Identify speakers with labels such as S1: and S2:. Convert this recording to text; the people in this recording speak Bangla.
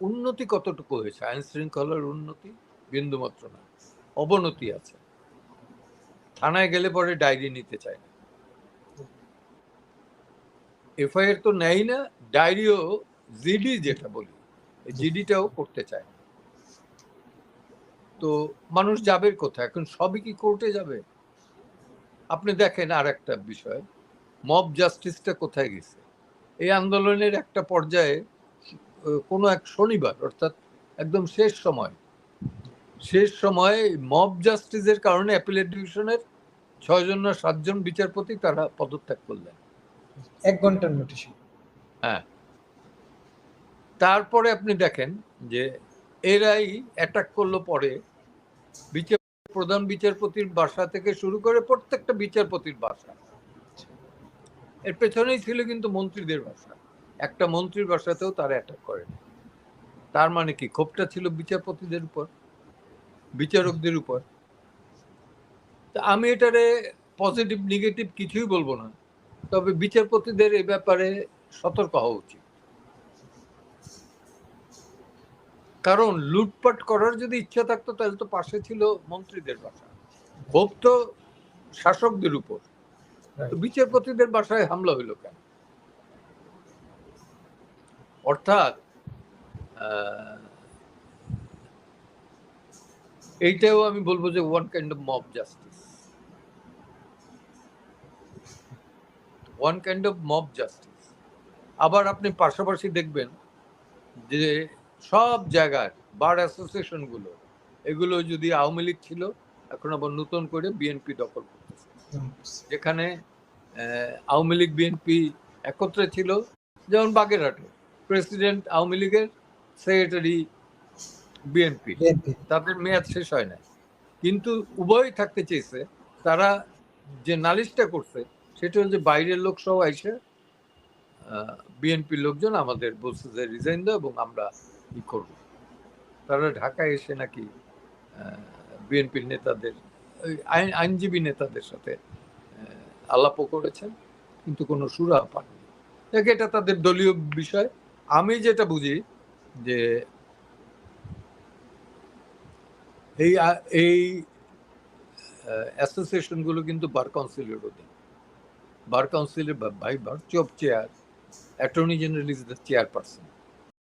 S1: উন্নতি কতটুকু হয়েছে? আইন শৃঙ্খলার উন্নতি? বিন্দুমাত্র না। অবনতি আছে। থানায় গেলে পরে ডায়েরি নিতে চায় না। এফআইআর তো নেয় না, ডায়েরিও জিডি যেটা বলি জিডিটাও করতে চায় না। তো মানুষ যাবে কোথায়? এখন সবই কি কোর্টে যাবে? আপনি দেখেন আর একটা বিষয়, মব জাস্টিসটা কোথায় গেছে? এই আন্দোলনের একটা পর্যায়ে কোনো এক শনিবার অর্থাৎ একদম শেষ সময়। শেষ সময়ে মব জাস্টিসের কারণে অ্যাপিলেট ডিভিশনের ছয়জন না সাতজন বিচারপতি তারা পদত্যাগ করলেন।
S2: এক ঘণ্টার নোটিশ
S1: হ্যাঁ। তারপরে আপনি দেখেন যে এরাই অ্যাটাক করল পরে। বিচার প্রধান বিচারপতির বাসা থেকে শুরু করে প্রত্যেকটা বিচারপতির বাসা। এর পেছনেই ছিল কিন্তু মন্ত্রীদের বাসা। একটা মন্ত্রীর বাসাতেও তারা অ্যাটাক করেন তার মানে কি? ক্ষোভটা ছিল বিচারপতিদের উপর, বিচারকদের উপর। তা আমি এটারে পজিটিভ নেগেটিভ কিছুই বলব না। তবে বিচারপতিদের এ ব্যাপারে সতর্ক হওয়া উচিত। কারণ লুটপাট করার যদি ইচ্ছা থাকতো, তাহলে তো পাশে ছিল মন্ত্রীদের বাসা। ক্ষোভ তো শাসকদের উপর। বিচারপতিদের বাসায় হামলা হইল কেন? অর্থাৎ এইটাও আমি বলব যে one kind of mob justice one kind of mob justice আবার আপনি পাশাপাশি দেখবেন যে সব জায়গায়, বার অ্যাসোসিয়েশনগুলো এগুলো যদি আওয়ামী লীগ ছিল, এখন আবার নতুন করে বিএনপি দখল করতেছে। যেখানে আওয়ামী লীগ বিএনপি একত্রে ছিল, যেমন বাগেরহাটে। প্রেসিডেন্ট আওয়ামী লীগের সেক্রেটারি বিএনপি। তাদের মেয়াদ শেষ হয় না কিন্তু উভয় থাকতে চেয়েছে। তারা যে নালিশটা করছে সেটা হচ্ছে বাইরের লোক সহ এসে বিএনপির লোকজন আমাদের বলছে যে রিজাইন দাও এবং আমরা ই করব। তারা ঢাকায় এসে নাকি বিএনপির নেতাদের আইন আইনজীবী নেতাদের সাথে আলাপও করেছেন কিন্তু কোনো সুরা পাননি। এটা তাদের দলীয় বিষয়। আমি যেটা বুঝি যে এই এই অ্যাসোসিয়েশনগুলো কিন্তু বার কাউন্সিলের অধীন। বার কাউন্সিলের by virtue of chair attorney general is the chairperson